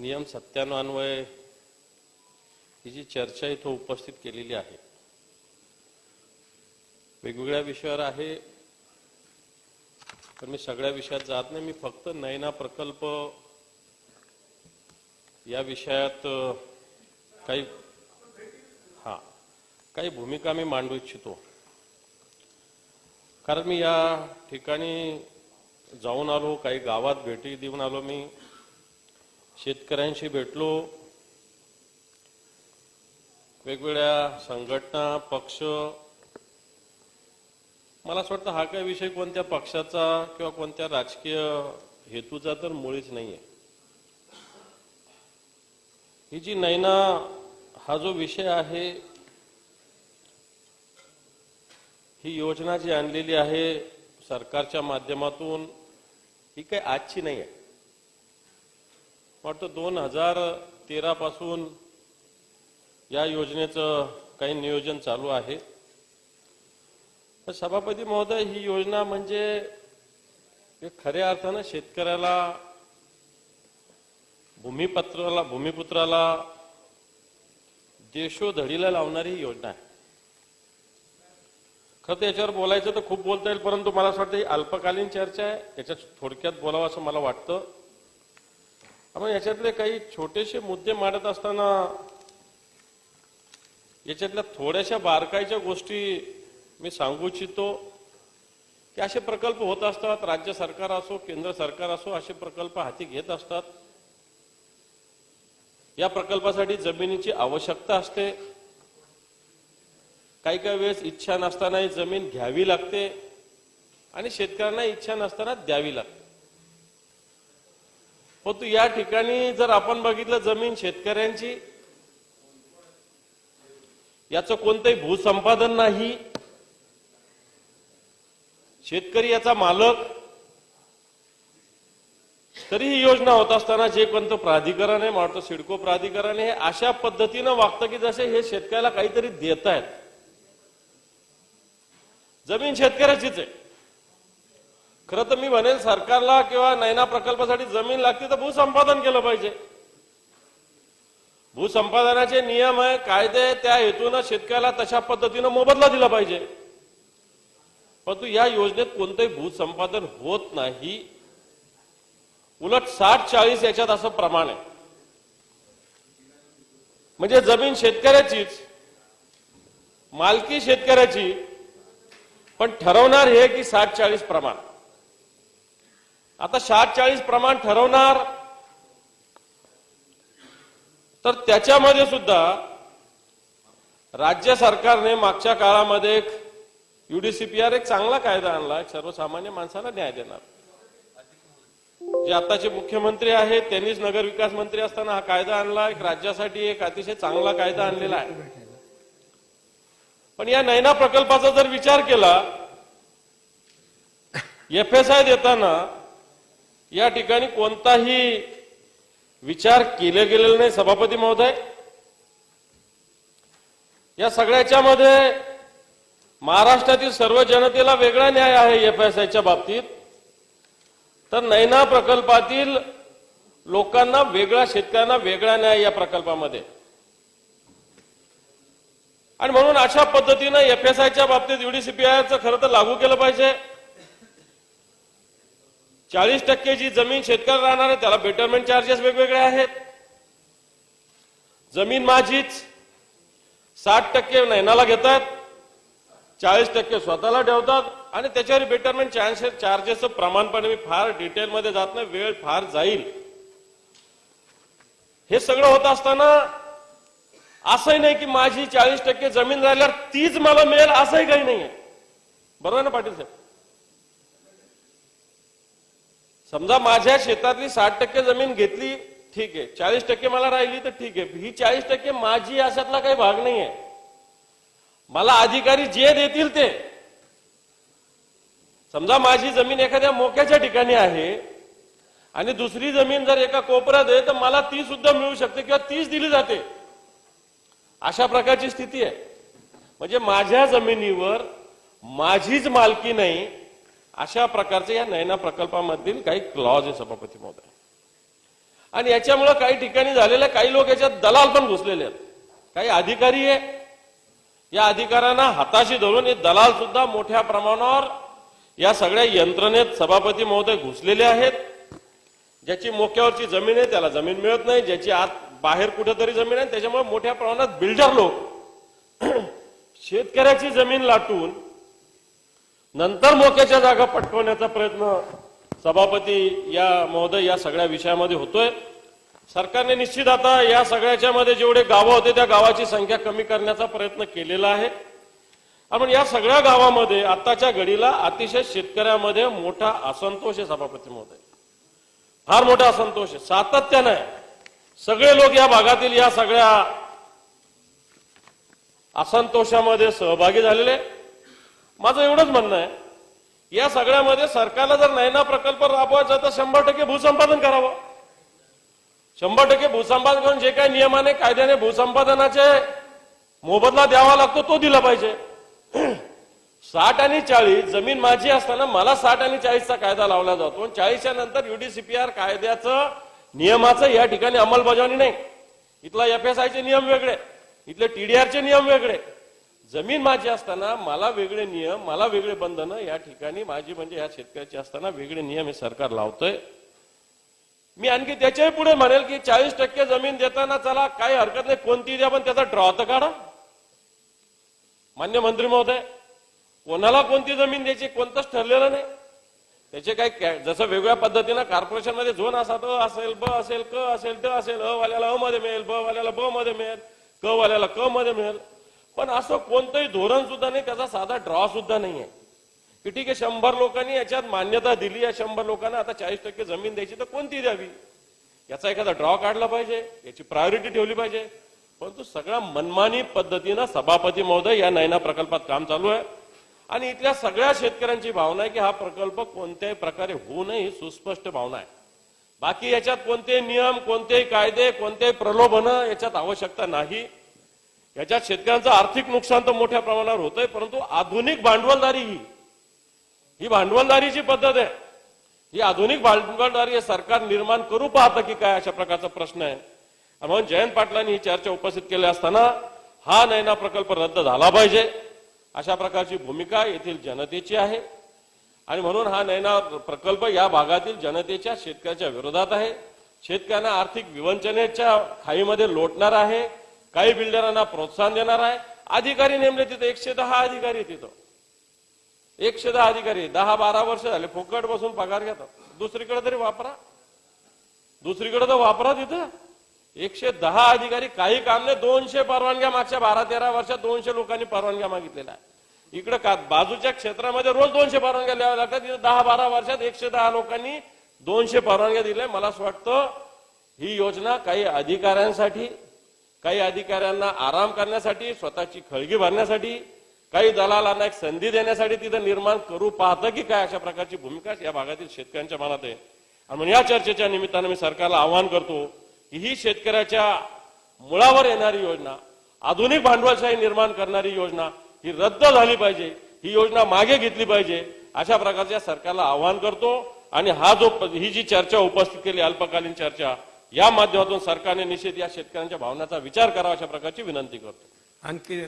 नियम सत्त्याण्णव ही जी चर्चा इथं उपस्थित केलेली आहे. वेगवेगळ्या विषयावर आहे पण मी सगळ्या विषयात जात नाही. मी फक्त नयना प्रकल्प या विषयात काही हा काही भूमिका मी मांडू इच्छितो. कारण मी या ठिकाणी जाऊन आलो काही गावात भेटी देऊन आलो मी. शेतकऱ्यांशी भेटलो. वेगवेगळ्या संघटना पक्ष. मला असं वाटतं हा काही विषय कोणत्या पक्षाचा किंवा कोणत्या राजकीय हेतूचा तर मुळीच नाहीये. ही जी नैना हा जो विषय आहे ही योजना जी आणलेली आहे सरकारच्या माध्यमातून ही काही आजची नाही आहे वाटतं दोन हजार तेरा पासून या योजनेचं काही नियोजन चालू आहे. सभापती महोदय ही योजना म्हणजे खऱ्या अर्थानं शेतकऱ्याला भूमिपत्राला भूमिपुत्राला देशोधडीला लावणारी ही योजना आहे. खरं तर याच्यावर बोलायचं तर खूप बोलता येईल परंतु मला असं वाटतं ही अल्पकालीन चर्चा आहे. याच्यात थोडक्यात बोलावं असं मला वाटतं. आपण याच्यातले काही छोटेसे मुद्दे मांडत असताना याच्यातल्या थोड्याशा बारकाईच्या गोष्टी मी सांगू इच्छितो. की असे प्रकल्प होत असतात राज्य सरकार असो केंद्र सरकार असो असे प्रकल्प हाती घेत असतात. या प्रकल्पासाठी जमिनीची आवश्यकता असते. काही काही वेळेस इच्छा नसतानाही जमीन घ्यावी लागते आणि शेतकऱ्यांना इच्छा नसताना द्यावी लागते. परंतु या ठिकाणी जर आपण बघितलं जमीन शेतकऱ्यांची याचं कोणतंही भूसंपादन नाही. शेतकरी याचा मालक. तरी ही योजना होत असताना जे कोणतं प्राधिकरण आहे म्हणतो सिडको प्राधिकरण हे अशा पद्धतीनं वागतं की जसे हे शेतकऱ्याला काहीतरी देत आहेत. जमीन शेतकऱ्याचीच आहे. खरं तर मी म्हणेल सरकारला किंवा नैना प्रकल्पासाठी जमीन लागते तर भूसंपादन केलं पाहिजे. भूसंपादनाचे नियम आहे कायदे त्या हेतूनं शेतकऱ्याला तशा पद्धतीनं मोबदला दिला पाहिजे. परंतु या योजनेत कोणतंही भूसंपादन होत नाही. उलट साठ चाळीस याच्यात असं प्रमाण आहे. म्हणजे जमीन शेतकऱ्याचीच मालकी शेतकऱ्याची पण ठरवणार हे की साठ चाळीस प्रमाण. आता साठ चाळीस प्रमाण ठरवणार. तर त्याच्यामध्ये सुद्धा राज्य सरकारने मागच्या काळामध्ये एक युडीसीपीआर एक चांगला कायदा आणला सर्वसामान्य माणसाला न्याय देणार. जे आताचे मुख्यमंत्री आहेत त्यांनीच नगर विकास मंत्री असताना हा कायदा आणला एक राज्यासाठी एक अतिशय चांगला कायदा आणलेला आहे. पण या नैना प्रकल्पाचा जर विचार केला एफ एस आय देताना या ठिकाणी कोणताही विचार केला गेलेला नाही सभापती महोदय. या सगळ्याच्या मध्ये महाराष्ट्रातील सर्व जनतेला वेगळा न्याय आहे एफ एस आयच्या बाबतीत. तर नैना प्रकल्पातील लोकांना वेगळा शेतकऱ्यांना वेगळा न्याय या प्रकल्पामध्ये. आणि म्हणून अशा पद्धतीनं एफ एस आयच्या बाबतीत युडीसीपीआयचं खरं तर लागू केलं पाहिजे. चाळीस टक्के जी जमीन शेतकरी राहणार आहे त्याला बेटरमेंट चार्जेस वेगवेगळे आहेत. जमीन माझीच. साठ टक्के नैनाला घेतात. चाळीस टक्के स्वतःला ठेवतात. आणि त्याच्यावर बेटरमेंट चार्जेस चार्जेसचं प्रमाणपणे मी फार डिटेलमध्ये जात नाही. वेळ फार जाईल. हे सगळं होत असताना असंही नाही की माझी चाळीस टक्के जमीन राहिल्यावर तीच मला मिळेल असंही काही नाही आहे बरोबर ना पाटील साहेब? समजा माझ्या शेतातली साठ टक्के जमीन घेतली ठीक आहे. चाळीस टक्के मला राहिली तर ठीक आहे. ही चाळीस टक्के माझी अशातला काही भाग नाही आहे मला अधिकारी जे देतील ते. समजा माझी जमीन एखाद्या मोक्याच्या ठिकाणी आहे आणि दुसरी जमीन जर एका कोपऱ्यात आहे तर मला ती सुद्धा मिळू शकते किंवा तीच दिली जाते. अशा प्रकारची स्थिती आहे. म्हणजे माझ्या जमिनीवर माझीच मालकी नाही अशा प्रकारचे या नयना प्रकल्पामधील काही क्लॉज आहे सभापती महोदय. आणि याच्यामुळे काही ठिकाणी झालेल्या काही लोक याच्यात दलाल पण घुसलेले आहेत. काही अधिकारी आहे. या अधिकाऱ्यांना हाताशी धरून हे दलाल सुद्धा मोठ्या प्रमाणावर या सगळ्या यंत्रणेत सभापती महोदय घुसलेले आहेत. ज्याची मोक्यावरची जमीन आहे त्याला जमीन मिळत नाही. ज्याची आत बाहेर कुठेतरी जमीन आहे त्याच्यामुळे मोठ्या प्रमाणात बिल्डर लोक. शेतकऱ्याची जमीन लाटून नंतर मोक्याच्या जागा पटकवण्याचा प्रयत्न सभापती या महोदय या सगळ्या विषयामध्ये होतोय. सरकारने निश्चित आता या सगळ्याच्या मध्ये जेवढे गावं होते त्या गावाची संख्या कमी करण्याचा प्रयत्न केलेला आहे. आपण या सगळ्या गावामध्ये आताच्या घडीला अतिशय शेतकऱ्यामध्ये मोठा असंतोष आहे सभापती महोदय. फार मोठा असंतोष आहे. सातत्यानं आहे. सगळे लोक या भागातील या सगळ्या असंतोषामध्ये सहभागी झालेले आहेत. माझं एवढंच म्हणणं आहे. या सगळ्यामध्ये सरकारला जर नैना प्रकल्प राबवायचा तर शंभर टक्के भूसंपादन करावं. शंभर टक्के भूसंपादन करून जे काही नियमाने कायद्याने भूसंपादनाचे मोबदला द्यावा लागतो तो दिला पाहिजे. साठ आणि चाळीस जमीन माझी असताना मला साठ आणि चाळीसचा कायदा लावला जातो. आणि चाळीसच्या नंतर युडीसीपीआर कायद्याचं नियमाचं या ठिकाणी अंमलबजावणी नाही. इथला एफएसआयचे नियम वेगळे इथले टीडीआरचे नियम वेगळे. जमीन माझी असताना मला वेगळे नियम मला वेगळे बंधनं या ठिकाणी माझी म्हणजे या शेतकऱ्याची असताना वेगळे नियम हे सरकार लावतंय. मी आणखी त्याच्याही पुढे म्हणेल की चाळीस टक्के जमीन देताना चला काही हरकत नाही कोणती द्या पण त्याचा ड्रॉ तर काढा. मान्य मंत्री महोदय कोणाला कोणती जमीन द्यायची कोणतंच ठरलेलं नाही. त्याचे काही जसं वेगवेगळ्या पद्धतीनं कॉर्पोरेशनमध्ये झोन असा अ असेल ब असेल क असेल ट असेल अ वाल्याला अ मध्ये मिळेल ब वाल्याला ब मध्ये मिळेल क वाल्याला क मध्ये मिळेल. पण असं कोणतंही धोरण सुद्धा नाही त्याचा साधा ड्रॉ सुद्धा नाहीये. की ठीक आहे शंभर लोकांनी याच्यात मान्यता दिली या शंभर लोकांना आता चाळीस टक्के जमीन द्यायची तर कोणती द्यावी? याचा एखादा ड्रॉ काढला पाहिजे याची प्रायोरिटी ठेवली पाहिजे. परंतु सगळ्या मनमानी पद्धतीनं सभापती महोदय या नयना प्रकल्पात काम चालू आहे. आणि इथल्या सगळ्या शेतकऱ्यांची भावना आहे की हा प्रकल्प कोणत्याही प्रकारे होऊ नये ही सुस्पष्ट भावना आहे. बाकी याच्यात कोणते नियम कोणतेही कायदे कोणतेही प्रलोभन याच्यात आवश्यकता नाही. याच्यात शेतकऱ्यांचं आर्थिक नुकसान तर मोठ्या प्रमाणावर होतंय परंतु आधुनिक भांडवलदारी ही. ही भांडवलदारीची पद्धत आहे. ही आधुनिक भांडवलदारी हे सरकार निर्माण करू पाहतं की काय अशा प्रकारचा प्रश्न आहे. म्हणून जयंत पाटलांनी ही चर्चा उपस्थित केली असताना हा नैना प्रकल्प रद्द झाला पाहिजे. अशा प्रकारची भूमिका येथील जनतेची आहे. आणि म्हणून हा नैना प्रकल्प या भागातील जनतेच्या शेतकऱ्याच्या विरोधात आहे. शेतकऱ्यांना आर्थिक विवंचनेच्या खाईमध्ये लोटणार आहे. काही बिल्डरांना प्रोत्साहन देणार आहे. अधिकारी नेमले तिथं एकशे दहा अधिकारी तिथं. एकशे दहा अधिकारी. दहा बारा वर्ष झाले. फुकट बसून पगार घेतात. दुसरीकडे तरी वापरा. दुसरीकडे तर वापरा तिथं. एकशे दहा अधिकारी काही काम नाही. दोनशे परवानग्या मागच्या बारा तेरा वर्षात दोनशे लोकांनी परवानग्या मागितलेल्या आहे इकडे का बाजूच्या क्षेत्रामध्ये रोज दोनशे परवानग्या द्याव्या लागतात. तिथं दहा बारा वर्षात एकशे दहा लोकांनी दोनशे परवानग्या दिल्या. मला असं वाटतं ही योजना काही अधिकाऱ्यांसाठी काही अधिकाऱ्यांना आराम करण्यासाठी स्वतःची खळगी भरण्यासाठी काही दलालांना एक संधी देण्यासाठी तिथं निर्माण करू पाहतं की काय अशा प्रकारची भूमिका या भागातील शेतकऱ्यांच्या मनात आहे. आणि म्हणून या चर्चेच्या निमित्तानं मी सरकारला आवाहन करतो की ही शेतकऱ्याच्या मुळावर येणारी योजना आधुनिक भांडवलशाही निर्माण करणारी योजना ही रद्द झाली पाहिजे ही योजना मागे घेतली पाहिजे अशा प्रकारच्या सरकारला आवाहन करतो. आणि हा जो ही जी चर्चा उपस्थित केली अल्पकालीन चर्चा या माध्यमातून सरकारने निषेध या शेतकऱ्यांच्या भावनाचा विचार करावा अशा प्रकारची विनंती करतो. आणखी